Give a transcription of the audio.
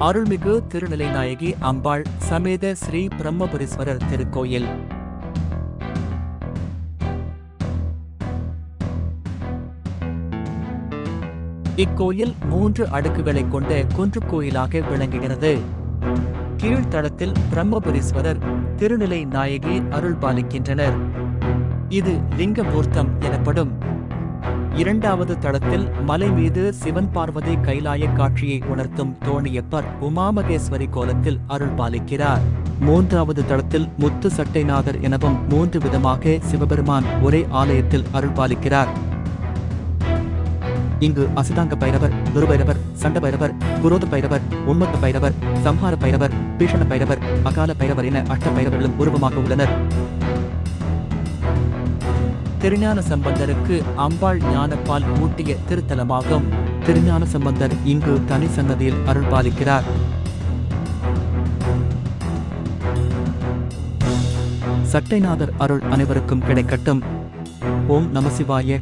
அருள்மிகு திருநிலை நாயகி அம்பாள் சமேத ஸ்ரீ பிரம்மபுரீஸ்வரர் திருக்கோயில். இக்கோயில் மூன்று அடுக்குகளைக் கொண்ட குன்றுக் கோயிலாக விளங்குகிறது. கீழ்த்தளத்தில் பிரம்மபுரீஸ்வரர் திருநிலை நாயகி அருள் பாலிக்கின்றனர் இது லிங்கமூர்த்தம் எனப்படும். இரண்டாவது தளத்தில் மலை மீது சிவன் பார்வதி கைலாய காட்சியை உணர்த்தும் தோணியப்பர் உமாமகேஸ்வரி கோலத்தில் அருள் பாலிக்கிறார் மூன்றாவது தளத்தில் முத்து சட்டைநாதர் எனவும் மூன்று விதமாக சிவபெருமான் ஒரே ஆலயத்தில் அருள் பாலிக்கிறார் இங்கு அசிதாங்க பைரவர் துருபைரவர் சண்ட பைரவர் குரோத பைரவர் உண்மத்த பைரவர் சம்ஹார பைரவர் பீஷண பைரவர் அகால பைரவர் என அஷ்ட பைரவர்களும் உருவமாக உள்ளனர். திருஞான சம்பந்தருக்கு அம்பாள் ஞானப்பால் ஊட்டிய திருத்தலமாகும். திருஞான சம்பந்தர் இங்கு தனி சன்னதியில் அருள் பாலிக்கிறார் சட்டைநாதர் அருள் அனைவருக்கும் கிடைக்கட்டும். ஓம் நமசிவாய